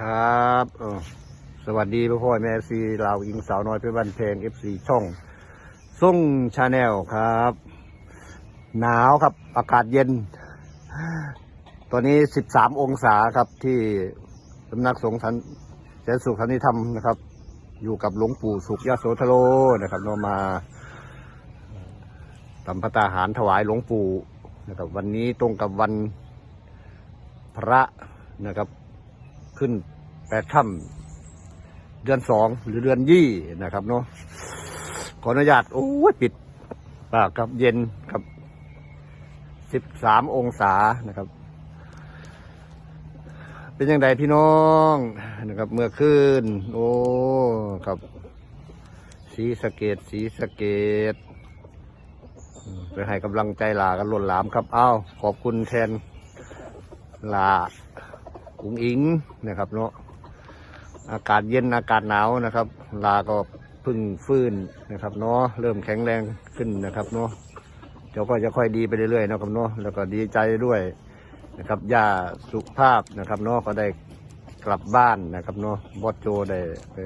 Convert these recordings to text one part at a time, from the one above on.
ครับสวัสดีพ่อพ่อแม่ซีลาวอิงสาวน้อยเพื่อนบ้านเพลงเอฟซีช่องส่งชาแนลครับ หนาวครับ อากาศเย็น ตอนนี้สิบสามองศาครับที่สำนักสงฆ์สันแสนสุขสันติธรรมนะครับ อยู่กับหลวงปู่สุขยโสธโรนะครับเรามาทำพระตาหารถวายหลวงปู่นะครับ วันนี้ตรงกับวันพระนะครับ ขึ้นแปดค่ำเดือนสองหรือเดือนยี่นะครับเนาะขออนุญาตโอ้ยปิดปากครับเย็นครับสิบสามองศานะครับ เป็นยังไงพี่น้องนะครับ เมื่อคืนโอ้ครับสีสเกตสีสเกตไปให้กำลังใจลากันหล้นหลามครับ อ้าว ขอบคุณแทนลา กุ้งอิงนะครับเนาะอากาศเย็นอากาศหนาวนะครับ ลาก็พึ่งฟื้นนะครับเนาะเริ่มแข็งแรงขึ้นนะครับเนาะเดี๋ยวก็จะค่อยดีไปเรื่อยๆนะครับเนาะแล้วก็ดีใจด้วยนะครับย่าสุภาพนะครับเนาะก็ได้กลับบ้านนะครับเนาะบอสโจได้ไป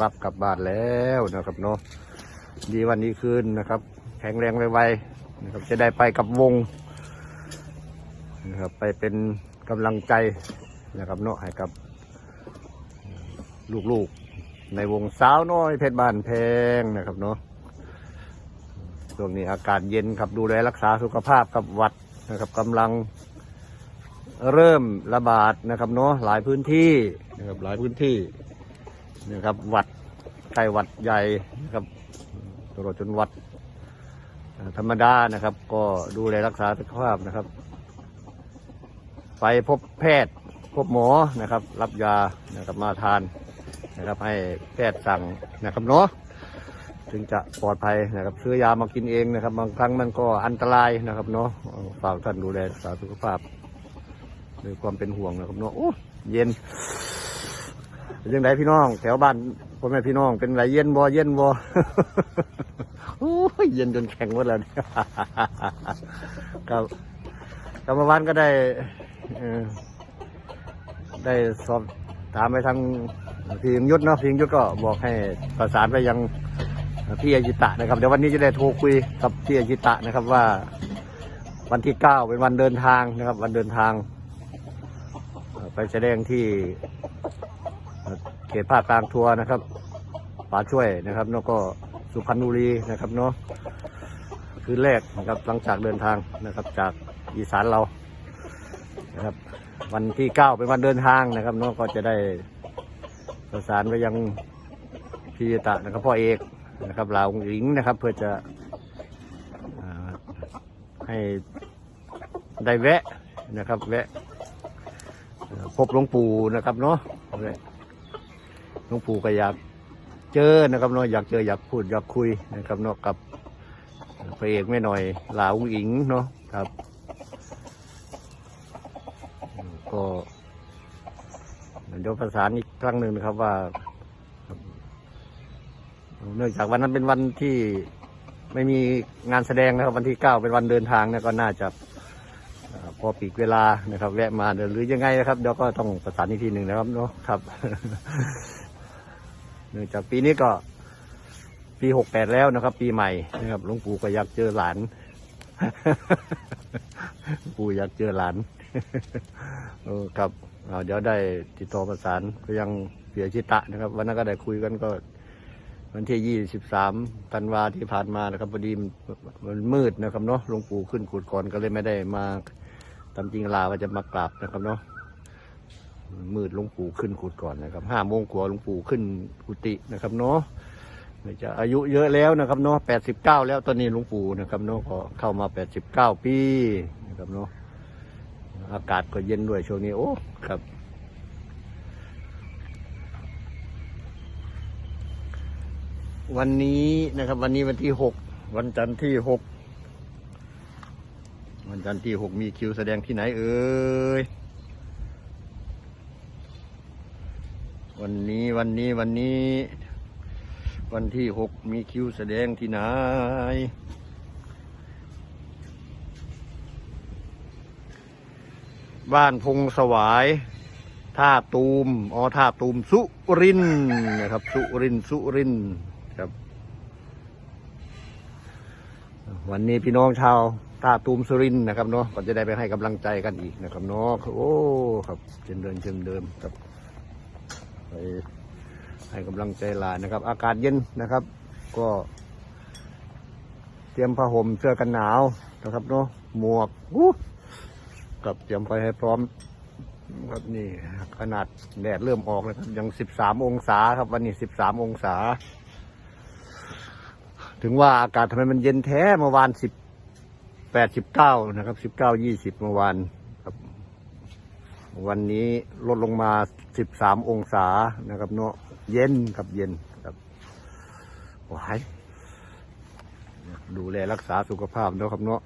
รับกลับบ้านแล้วนะครับเนาะดีวันนี้คืนนะครับ แข็งแรงไวๆนะครับจะได้ไปกับวงนะครับไปเป็นกำลังใจ นะครับเนาะให้กับลูกๆ ในวงสาวน้อยเพชรบ้านแพงนะครับเนาะช่วงนี้อากาศเย็นครับดูแลรักษาสุขภาพกับวัดนะครับกำลังเริ่มระบาดนะครับเนาะหลายพื้นที่นะครับหลายพื้นที่นะครับวัดไข้หวัดใหญ่นะครับตลอดจนวัดธรรมดานะครับ ก็ดูแลรักษาสุขภาพนะครับ ไปพบแพทย์ พบหมอนะครับ รับยานะครับมาทานนะครับ ให้แพทย์สั่งนะครับเนาะถึงจะปลอดภัยนะครับซื้อยามากินเองนะครับ บางครั้งมันก็อันตรายนะครับเนาะฝากท่านดูแลรักษาสุขภาพด้วยความเป็นห่วงนะครับเนาะโอ้เย็นเป็นยังไงพี่น้อง แถวบ้านพ่อแม่พี่น้องเป็นไรเย็นบ่เย็นบ่โอ้ยเย็นจนแข็งหมดแล้วเนี่ยครับกรรมวันก็ได้เออ ได้สอบถามไปทางพี่ยงยุทธเนาะพี่ยงยุทธก็บอกให้ประสานไปยังพี่อาจิตะนะครับเดี๋ยววันนี้จะได้โทรคุยกับพี่อาจิตะนะครับว่า วันที่เก้าเป็นวันเดินทางนะครับ วันเดินทาง ไปแสดงที่เอ่อเขตภาคกลางทัวร์นะครับป่าช่วยนะครับแล้วก็สุพรรณบุรีนะครับเนาะคืนแรกนะครับหลังจากเดินทางนะครับจากอีสานเรานะครับ วันที่เก้าเป็นวันเดินทางนะครับเน้องก็จะได้ประสานไปยังพีตะนะครับพ่อเอกนะครับลาวหญิงนะครับ เพื่อจะอให้ได้แวะนะครับ แวะ พบหลวงปู่นะครับเนาะหลวงปู่ก็อยากเจอนะครับเนาะอยากเจออยากพูดอยากคุยนะครับเนาะกับพระเอกไม่หน่อยลาวหญิงเนาะครับ ก็เดี๋ยวประสานอีกครั้งหนึ่งนะครับว่า เนื่องจากวันนั้นเป็นวันที่ไม่มีงานแสดงนะครับ วันที่เก้าเป็นวันเดินทางนะก็น่าจะพอปีกเวลานะครับ แวะมาหรือยังไงนะครับเดี๋ยวก็ต้องประสานอีกทีหนึ่งนะครับเนาะครับเนื่องจากปีนี้ก็ปีหกแปดแล้วนะครับ ปีใหม่นะครับหลวงปู่ก็อยากเจอหลาน ปู่อยากเจอหลาน เออครับเดี๋ยวได้ติดต่อประสานไปยังเสียชิตะนะครับ วันนั้นก็ได้คุยกันก็ วันที่ยี่สิบสามธันวาที่ผ่านมานะครับพอดีมันมืดนะครับเนาะหลวงปู่ขึ้นกุดก่อนก็เลยไม่ได้มาตามจริงลาว่าจะมากราบนะครับเนาะมืดหลวงปู่ขึ้นกุดก่อนนะครับห้าโมงกว่าหลวงปู่ขึ้นกุฏินะครับเนาะไม่จะอายุเยอะแล้วนะครับเนาะแปดสิบเก้าแล้วตอนนี้หลวงปู่นะครับเนาะก็เข้ามาแปดสิบเก้าปีนะครับเนาะ อากาศก็เย็นด้วยช่วงนี้โอ้ครับวันนี้นะครับ วันนี้วันที่หกวันจันทร์ที่หกวันจันทร์ที่หกมีคิวแสดงที่ไหนเอ่ยวันนี้วันนี้วันนี้ วันที่หกมีคิวแสดงที่ไหน บ้านพงสวายท่าตูมอ๋อท่าตูมสุรินนะครับ สุรินสุรินครับ วันนี้พี่น้องชาวท่าตูมสุรินนะครับเนาะก็จะได้ไปให้กำลังใจกันอีกนะครับเนาะโอ้ครับเช่นเดิมเช่นเดิมครับไปให้กำลังใจหลานนะครับ อากาศเย็นนะครับ ก็ เตรียมผ้าห่มเสื้อกันหนาวนะครับเนาะหมวกอู้ กับเตรียมไปให้พร้อมครับนี่ขนาดแดดเริ่มออกแล้วครับยังสิบสามองศาครับวันนี้สิบสามองศา ถึงว่าอากาศทำไมมันเย็นแท้เมื่อวานสิบแปดสิบเก้านะครับสิบเก้ายี่สิบเมื่อวานครับ วันนี้ลดลงมาสิบสามองศานะครับเนาะเย็นครับเย็นครับว้ายดูแลรักษาสุขภาพเนาะครับเนาะ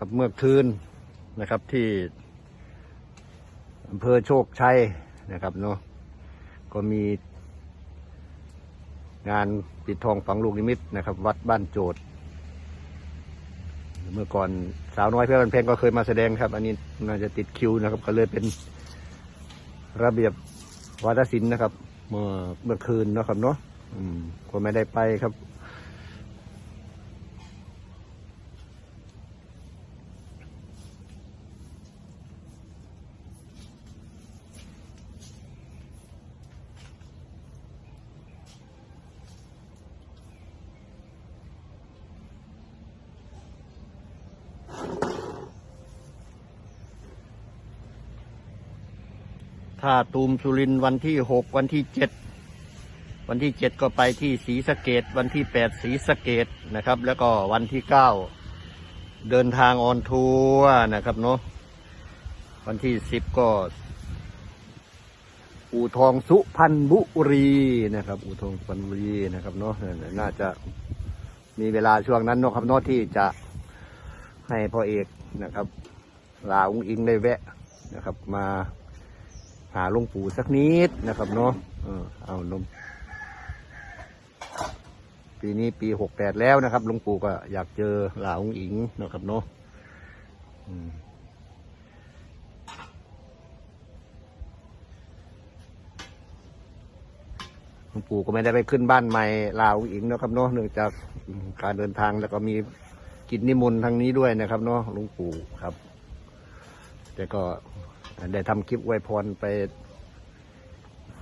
ครับเมื่อคืนนะครับที่อำเภอโชคชัยนะครับเนาะก็มี งานปิดทองฝังลูกนิมิตนะครับ วัดบ้านโจทย์เมื่อก่อนสาวน้อยเพื่อนเพลงก็เคยมาแสดงครับ อันนี้น่าจะติดคิวนะครับ ก็เลยเป็นระเบียบวัฒนศิลป์นะครับ เมื่อเมื่อคืนนะครับเนาะอืมก็ไม่ได้ไปครับ ถ้าตูมสุรินวันที่หกวันที่เจ็ดวันที่เจ็ดก็ไปที่ศรีสะเกดวันที่แปดศรีสะเกดนะครับ แล้วก็วันที่เก้าเดินทางออนทัวร์นะครับเนาะวันที่สิบก็อู่ทองสุพรรณบุรีนะครับ อู่ทองสุพรรณบุรีนะครับเนาะน่าจะมีเวลาช่วงนั้นเนาะครับเนาะที่จะให้พ่อเอกนะครับลาอุ้งอิงได้แวะนะครับ มา หาลงปู่สักนิดนะครับเนาะเออเอานมปีนี้ปีหกแปดแล้วนะครับลงปู่ก็อยากเจอหลาอุงอิงนะครับเนาะอืมหลวงปู่ก็ไม่ได้ไปขึ้นบ้านใหม่ลาอุงอิงนะครับเนาะเนื่องจากการเดินทางแล้วก็มีกิจนิมนต์ทางนี้ด้วยนะครับเนาะลวงปู่ครับ แต่ก็ ได้ทำคลิปไวยพรไป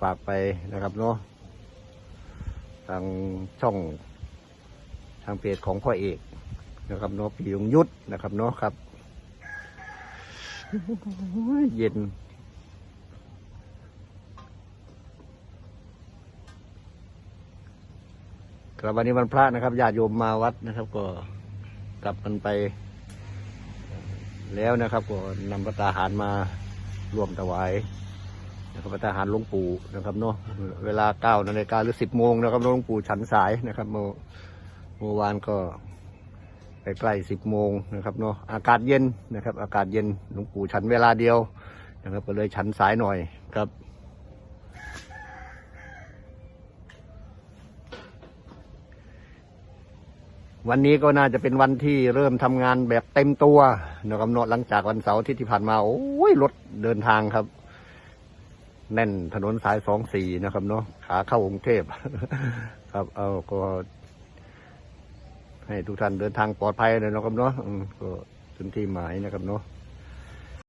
ฝากไปนะครับเนาะทางช่องทางเพจของพ่อเอกนะครับเนาะพี่ยงยุทธนะครับเนาะครับ เย็น ครับวันนี้วันพระนะครับญาติโยมมาวัดนะครับ ก็กลับกันไป แล้วนะครับ ก็นำพระตาหารมา ร่วมถวายนะครับพระตาหารหลวงปู่นะครับเนาะเวลาเก้านาฬิกาหรือสิบโมงนะครับหลวงปู่ฉันสายนะครับเมื่อเมื่อวานก็ใกล้ๆสิบโมงนะครับเนาะอากาศเย็นนะครับ อากาศเย็นหลวงปู่ฉันเวลาเดียวนะครับก็เลยฉันสายหน่อยครับ วันนี้ก็น่าจะเป็นวันที่เริ่มทำงานแบบเต็มตัวนะครับเนาะหลังจากวันเสาร์ที่ที่ผ่านมาโอ้ยรถเดินทางครับ แน่นถนนสายสองสี่นะครับเนาะขาเข้ากรุงเทพครับ เอาก็ ให้ทุกท่านเดินทางปลอดภัยเลยนะครับเนาะก็ถึงที่หมายนะครับเนาะ